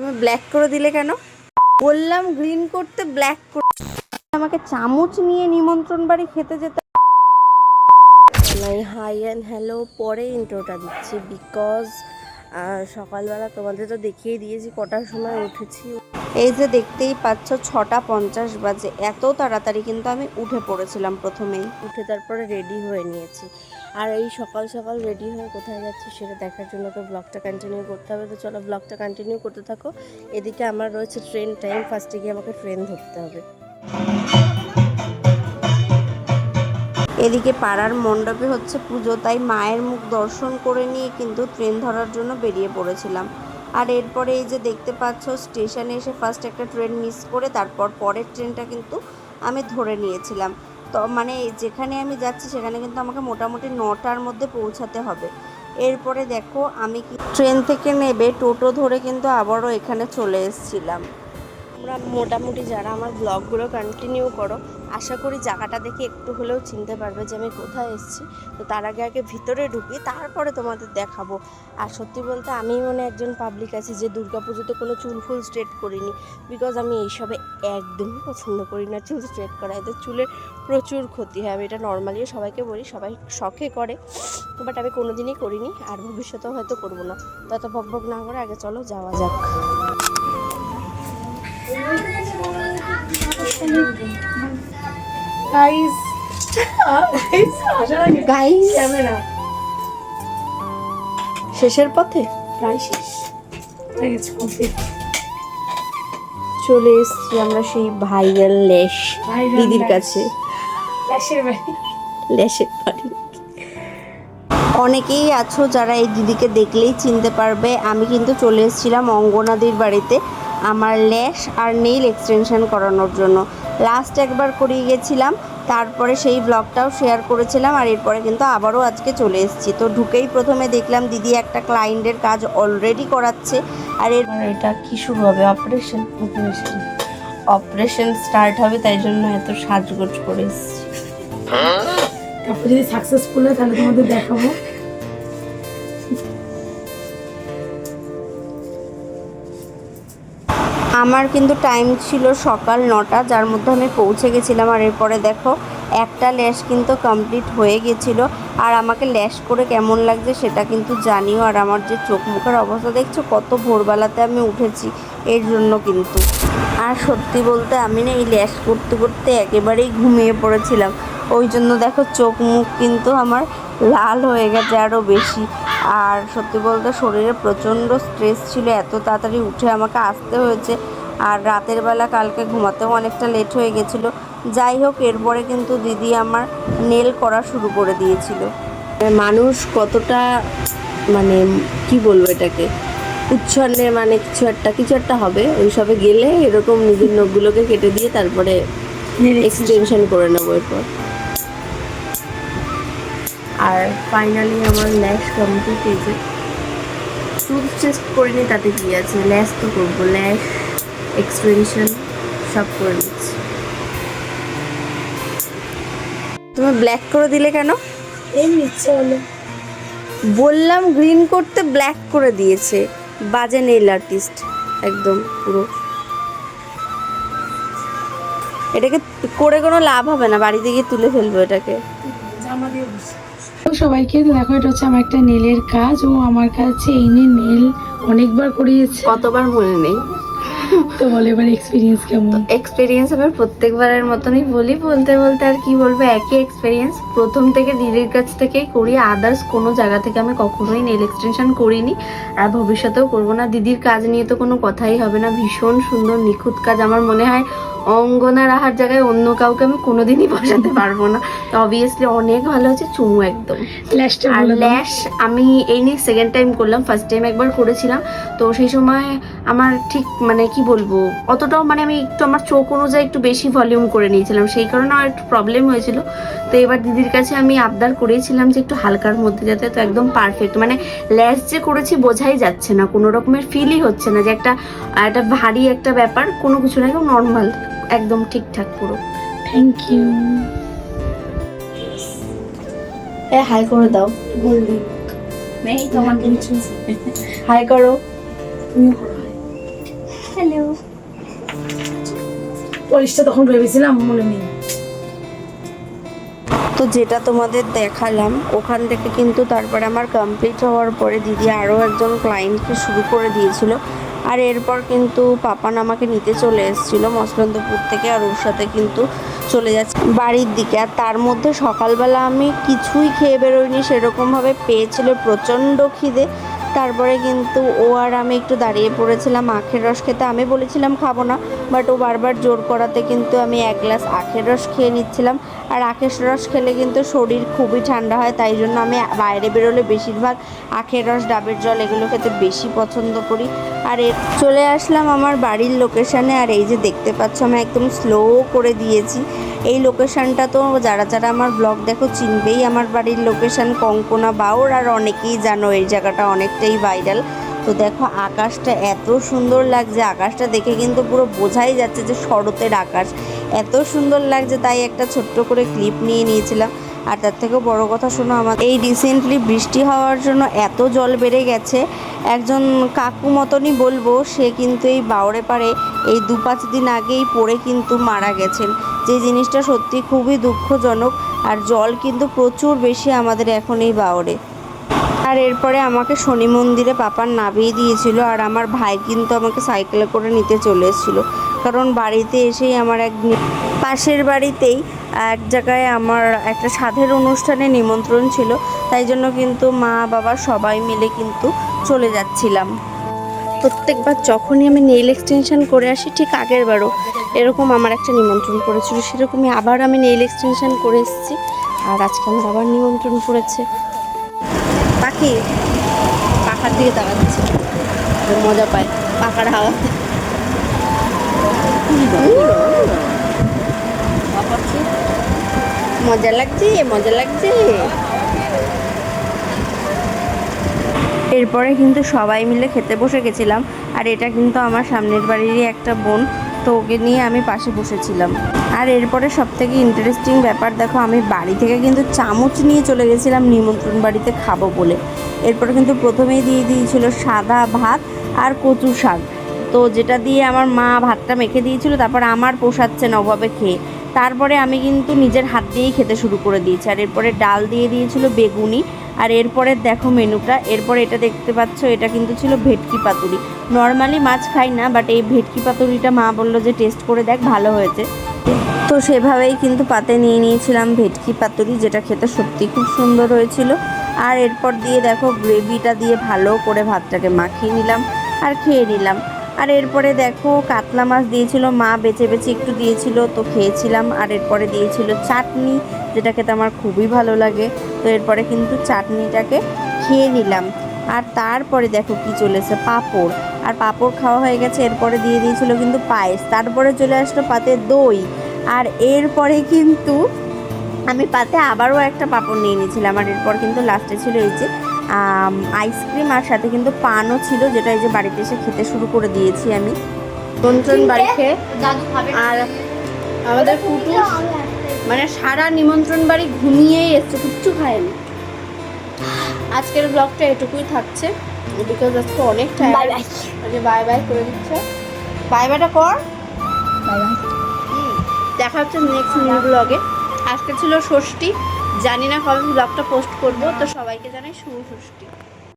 তুমি ব্ল্যাক করে দিলে কেন? বললাম গ্রিন করতে ব্ল্যাক করতে আমাকে চামচ নিয়ে নিমন্ত্রণ বাড়ি খেতে যেতে হাই অ্যান্ড হ্যালো পরে ইন্ট্রোটা দিচ্ছি বিকজ সকালবেলা তোমাদের তো দেখিয়ে দিয়েছি কটার সময় উঠেছি। এই যে দেখতেই পাচ্ছ ছটা পঞ্চাশ বাজে। এত তাড়াতাড়ি কিন্তু আমি উঠে পড়েছিলাম প্রথমেই। উঠে তারপরে রেডি হয়ে নিয়েছি। আর এই সকাল সকাল রেডি হয়ে কোথায় যাচ্ছি সেটা দেখার জন্য তো ব্লগটা কন্টিনিউ করতে হবে। তো চলো ব্লগটা কন্টিনিউ করতে থাকো। এদিকে আমার রয়েছে ট্রেন টাইম ফার্স্টে গিয়ে আমাকে ট্রেন ধরতে হবে। এদিকে পাড়ার মণ্ডপে হচ্ছে পুজো, তাই মায়ের মুখ দর্শন করে নিয়ে কিন্তু ট্রেন ধরার জন্য বেরিয়ে পড়েছিলাম। আর এরপরে এই যে দেখতে পাচ্ছ স্টেশনে এসে ফার্স্ট একটা ট্রেন মিস করে তারপর পরের ট্রেনটা কিন্তু আমি ধরে নিয়েছিলাম। তো মানে যেখানে আমি যাচ্ছি সেখানে কিন্তু আমাকে মোটামুটি নটার মধ্যে পৌঁছাতে হবে। এরপরে দেখো আমি ট্রেন থেকে নেবে টোটো ধরে কিন্তু আবারও এখানে চলে এসেছিলাম। তোমরা মোটামুটি যারা আমার ব্লগগুলো কন্টিনিউ করো, আশা করি জায়গাটা দেখে একটু হলেও চিনতে পারবে যে আমি কোথায় এসেছি। তো তার আগে আগে ভিতরে ঢুকি, তারপরে তোমাদের দেখাবো। আর সত্যি বলতে আমি মনে একজন পাবলিক আছি যে দুর্গাপুজোতে কোনো চুল ফুল স্ট্রেট করিনি। বিকজ আমি এইসবে একদমই পছন্দ করি না চুল স্ট্রেট করা। এদের চুলের প্রচুর ক্ষতি হয়। আমি এটা নর্মালিও সবাইকে বলি, সবাই শখে করে বাট আমি কোনো দিনই করিনি। আর ভবিষ্যতেও হয়তো করব না। তত ভক ভক না করে আগে চলো, যাওয়া যাক। গাইস গাইস ক্যামেরা শেষের পথে? প্রায় শেষ। চলে এসেছি আমরা সেই ভাইয়াল লেশ দিদির কাছে। ল্যাশের বাড়ি। লেশের বাড়ি। অনেকেই আছো যারা এই দিদিকে দেখলেই চিনতে পারবে। আমি কিন্তু চলে এসেছিলাম অঙ্গনাদির বাড়িতে। আমার ল্যাশ আর নেইল এক্সটেনশন করানোর জন্য। লাস্ট একবার করিয়ে গেছিলাম তারপরে সেই ব্লগটাও শেয়ার করেছিলাম আর এরপরে কিন্তু আবারও আজকে চলে এসেছি। তো ঢুকেই প্রথমে দেখলাম দিদি একটা ক্লায়েন্টের কাজ অলরেডি করাচ্ছে আর এর এটা কি শুরু হবে? অপারেশন অপারেশন অপারেশন স্টার্ট হবে তাই জন্য এত সাজগোজ করে এসেছি। তারপর যদি সাকসেসফুল হয় তাহলে তোমাদের দেখাবো। আমার কিন্তু টাইম ছিল সকাল নটা, যার মধ্যে আমি পৌঁছে গেছিলাম। আর এরপরে দেখো, একটা ল্যাশ কিন্তু কমপ্লিট হয়ে গেছিল। আর আমাকে ল্যাশ করে কেমন লাগছে সেটা কিন্তু জানিও। আর আমার যে চোখ মুখের অবস্থা, দেখছ কত ভোরবেলাতে আমি উঠেছি এর জন্য কিন্তু। আর সত্যি বলতে আমি না এই ল্যাশ করতে করতে একেবারেই ঘুমিয়ে পড়েছিলাম। ওই জন্য দেখো চোখ মুখ কিন্তু আমার লাল হয়ে গেছে আরও বেশি। আর সত্যি বলতে শরীরে প্রচণ্ড স্ট্রেস ছিল এত তাড়াতাড়ি উঠে আমাকে আসতে হয়েছে। আর রাতের বেলা কালকে ঘুমাতেও অনেকটা লেট হয়ে গেছিল। যাই হোক এরপরে কিন্তু দিদি আমার নেল করা শুরু করে দিয়েছিল। মানুষ কতটা মানে কি বলব এটাকে উচ্ছন্নে মানে কিছু একটা কিছু একটা হবে। ওইসবে গেলে এরকম নিজের নখগুলোকে কেটে দিয়ে তারপরে এক্সটেনশন করে নেব এরপর। আর ফাইনালি আমার ল্যাশ কমপ্লিট হয়েছে চুল চেস্ট করিনি তাতে কি আছে? ল্যাশ তো করব ল্যাশ এক্সটেনশন সব করে নিচ্ছি। তুমি ব্ল্যাক করে দিলে কেন? এই ইচ্ছে হলো বললাম গ্রিন করতে ব্ল্যাক করে দিয়েছে। বাজে নেইল আর্টিস্ট একদম পুরো। এটাকে করে কোনো লাভ হবে না বাড়িতে গিয়ে তুলে ফেলব এটাকে। জামা দিয়ে সবাইকে তো দেখো এটা হচ্ছে আমার একটা নেলের কাজ। ও আমার কাছে এই নিয়ে নেল অনেকবার করিয়েছে। কতবার মনে নেই। তো বলে এবার এক্সপিরিয়েন্স কেমন? এক্সপিরিয়েন্স আমি প্রত্যেকবারের মতনই বলি। বলতে বলতে আর কি বলব একই এক্সপিরিয়েন্স প্রথম থেকে দিদির কাছ থেকেই করি। আদার্স কোনো জায়গা থেকে আমি কখনোই নেল এক্সটেনশন করিনি। আর ভবিষ্যতেও করব না। দিদির কাজ নিয়ে তো কোনো কথাই হবে না। ভীষণ সুন্দর নিখুঁত কাজ আমার মনে হয়। অঙ্গনা রাহার জায়গায় অন্য কাউকে আমি কোনোদিনই বসাতে পারব না। তো অবভিয়াসলি অনেক ভালো হচ্ছে চুমু একদম। আর ল্যাশ আমি এই নিয়ে সেকেন্ড টাইম করলাম ফার্স্ট টাইম একবার করেছিলাম। তো সেই সময় আমার ঠিক মানে কি বলব অতটাও মানে আমি একটু আমার চোখ অনুযায়ী একটু বেশি ভলিউম করে নিয়েছিলাম। সেই কারণে আমার একটু প্রবলেম হয়েছিল। তো এবার দিদির কাছে আমি আবদার করেছিলাম যে একটু হালকার মধ্যে যাতে তো একদম পারফেক্ট মানে ল্যাশ যে করেছি বোঝাই যাচ্ছে না কোনো রকমের ফিলই হচ্ছে না যে একটা একটা ভারী একটা ব্যাপার কোনো কিছু না একদম নর্মাল একদম ঠিকঠাক পুরো থ্যাংক ইউ এ হাই করে দাও। গোল্ডি মেই তোমার কিছু হাই করো। হ্যালো পলিশটা তখন ভেবেছিলাম মনে নেই। তো যেটা তোমাদের দেখালাম ওখান থেকে কিন্তু তারপরে আমার কমপ্লিট হওয়ার পরে দিদি আরও একজন ক্লায়েন্টকে শুরু করে দিয়েছিল। আর এরপর কিন্তু পাপান আমাকে নিতে চলে এসেছিল মসলন্দপুর থেকে আর ওর সাথে কিন্তু চলে যাচ্ছে বাড়ির দিকে। আর তার মধ্যে সকালবেলা আমি কিছুই খেয়ে বেরোইনি সেরকমভাবে পেয়েছিল প্রচণ্ড খিদে। তারপরে কিন্তু ও আর আমি একটু দাঁড়িয়ে পড়েছিলাম, আখের রস খেতে। আমি বলেছিলাম, খাব না। বাট ও বারবার জোর করাতে কিন্তু আমি এক গ্লাস আখের রস খেয়ে নিচ্ছিলাম। আর আখের রস খেলে কিন্তু শরীর খুবই ঠান্ডা হয়, তাই জন্য আমি বাইরে বেরোলে বেশিরভাগ আখের রস, ডাবের জল এগুলো খেতে বেশি পছন্দ করি। আর চলে আসলাম আমার বাড়ির লোকেশানে, আর এই যে দেখতে পাচ্ছ আমি একদম স্লো করে দিয়েছি। এই লোকেশানটা তো যারা যারা আমার ব্লগ দেখো চিনবেই, আমার বাড়ির লোকেশান কঙ্কনা বাউর, আর অনেকেই জানো এই জায়গাটা অনেকটাই ভাইরাল তো দেখো আকাশটা এত সুন্দর লাগছে, আকাশটা দেখে কিন্তু পুরো বোঝাই যাচ্ছে যে শরতের আকাশ। এত সুন্দর লাগছে, তাই একটা ছোট্ট করে ক্লিপ নিয়ে নিয়েছিলাম। আর তার থেকেও বড় কথা শোনো, আমার এই রিসেন্টলি বৃষ্টি হওয়ার জন্য এত জল বেড়ে গেছে। একজন কাকু মতনই বলব, সে কিন্তু এই বাউরে পারে এই দু পাঁচ দিন আগেই পড়ে কিন্তু মারা গেছেন। যে জিনিসটা সত্যি খুবই দুঃখজনক, আর জল কিন্তু প্রচুর বেশি আমাদের এখন এই বাউরে আর এরপরে আমাকে শনি মন্দিরে পাপার নামিয়ে দিয়েছিল আর আমার ভাই কিন্তু আমাকে সাইকেলে করে নিতে চলে এসেছিল কারণ বাড়িতে এসেই আমার এক পাশের বাড়িতেই এক জায়গায় আমার একটা সাধের অনুষ্ঠানে নিমন্ত্রণ ছিল। তাই জন্য কিন্তু মা, বাবা সবাই মিলে কিন্তু চলে যাচ্ছিলাম। প্রত্যেকবার যখনই আমি নেইল এক্সটেনশন করে আসি, ঠিক আগের বারও এরকম আমার একটা নিমন্ত্রণ করেছিল। সেরকমই আবার আমি নেইল এক্সটেনশন করে এসেছি। আর আজকে আমার আবার নিমন্ত্রণ করেছে। পাখি পাখার দিকে তাকাচ্ছে। মজা পায় পাখার হাওয়াতে মজা লাগছে মজা লাগছে। এরপরে কিন্তু সবাই মিলে খেতে বসে গেছিলাম, আর এটা কিন্তু আমার সামনের বাড়িরই একটা বোন, তো ওকে নিয়ে আমি পাশে বসেছিলাম। আর এরপরে সব থেকে ইন্টারেস্টিং ব্যাপার, দেখো আমি বাড়ি থেকে কিন্তু চামচ নিয়ে চলে গেছিলাম নিমন্ত্রণ বাড়িতে খাব বলে। এরপরে কিন্তু প্রথমেই দিয়ে দিয়েছিল সাদা ভাত আর কচু শাক। তো যেটা দিয়ে আমার মা ভাতটা মেখে দিয়েছিল, তারপর আমার পোষাচ্ছে নবাবে খেয়ে। তারপরে আমি কিন্তু নিজের হাত দিয়েই খেতে শুরু করে দিয়েছি। আর এরপরে ডাল দিয়ে দিয়েছিল বেগুনি। আর এরপরে দেখো মেনুটা, এরপরে এটা দেখতে পাচ্ছ, এটা কিন্তু ছিল ভেটকি পাতুরি। নর্মালি মাছ খাই না বাট এই ভেটকি পাতুরিটা মা বলল যে টেস্ট করে দেখ, ভালো হয়েছে। তো সেভাবেই কিন্তু পাতে নিয়ে নিয়েছিলাম ভেটকি পাতুরি, যেটা খেতে সত্যি খুব সুন্দর হয়েছিল। আর এরপর দিয়ে দেখো গ্রেভিটা দিয়ে ভালো করে ভাতটাকে মাখিয়ে নিলাম আর খেয়ে নিলাম। আর এরপরে দেখো কাতলা মাছ দিয়েছিল, মা বেছে বেছে একটু দিয়েছিল, তো খেয়েছিলাম। আর এরপরে দিয়েছিল চাটনি, যেটা খেতে আমার খুবই ভালো লাগে। তো এরপরে কিন্তু চাটনিটাকে খেয়ে নিলাম। আর তারপরে দেখো কি চলেছে, পাঁপড়। আর পাঁপড় খাওয়া হয়ে গেছে এরপরে দিয়ে দিয়েছিল কিন্তু পায়েস। তারপরে চলে আসলো পাতে দই। আর এরপরে কিন্তু আমি পাতে আবারও একটা পাঁপড় নিয়ে নিয়েছিলাম আর এরপর কিন্তু লাস্টে ছিল এই যে আইসক্রিম আর সাথে কিন্তু পানও ছিল যেটা এই যে বাড়িতে এসে খেতে শুরু করে দিয়েছি আমি। বাড়ি খেয়ে আর আমাদের কুটুস মানে সারা নিমন্ত্রণ বাড়ি ঘুমিয়েই এসছে কিচ্ছু খায়নি। আজকের ব্লগটা এটুকুই থাকছে। বিকজ আজকে অনেক টাইম বাই বাই আজকে বাই বাই করে দিচ্ছে। বাই বাইটা কর। বাই বাই দেখা হচ্ছে নেক্সট নিউ ব্লগে আজকে ছিল ষষ্ঠী। জানি না কবে ব্লগটা পোস্ট করব তো সবাইকে জানাই শুভ ষষ্ঠী।